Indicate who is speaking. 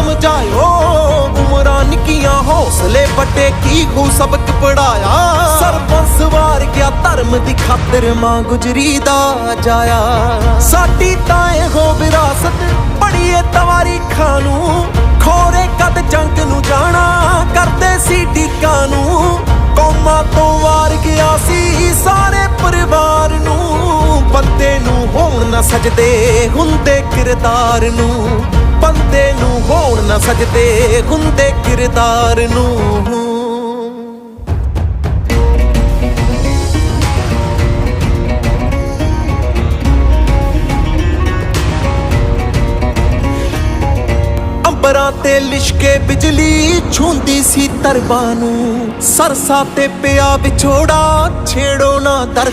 Speaker 1: ਸਮਝਾਇਓ, ਉਮਰਾਂ ਨਿੱਕੀਆਂ ਹੌਸਲੇ ਵੱਡੇ ਕੀ ਖੂ ਸਬਕ ਪੜਾਇਆ ਸਰਪੰਸ ਵਾਰ ਗਿਆ ਧਰਮ ਦੀ ਖਾਤਰ ਮਾਂ ਗੁਜਰੀ ਦਾ ਜਾਇਆ। ਸਾਡੀ ਤਾਂ ਇਹੋ ਵਿਰਾਸਤ ਪੜੀਏ ਤਵਾਰੀ ਖਾਂ ਖੋਰੇ ਕਦ ਜੰਗ ਨੂੰ ਜਾਣਾ, ਕਰਦੇ ਸੀ ਟੀਕਾਂ ਨੂੰ। ਕੌਮਾਂ ਤੋਂ ਵਾਰ ਗਿਆ ਸੀ ਸਾਰੇ ਪਰਿਵਾਰ ਨੂੰ। ਬੰਦੇ ਨੂੰ ਹੋਣ ਨਾ ਸਜਦੇ ਹੁੰਦੇ ਕਿਰਦਾਰ ਨੂੰ। ਨੂੰ ਨਾ ਸਜਦੇ ਹੁੰਦੇ ਕਿਰਦਾਰ ਨੂੰ। ਅੰਬਰਾਂ ਤੇ ਲਿਸ਼ਕੇ ਬਿਜਲੀ ਛੂੰਦੀ ਸੀ ਤਰਬਾਂ ਨੂੰ। ਸਰਸਾ ਤੇ ਪਿਆ ਵਿਛੋੜਾ, ਛੇੜੋ ਨਾ ਦਰ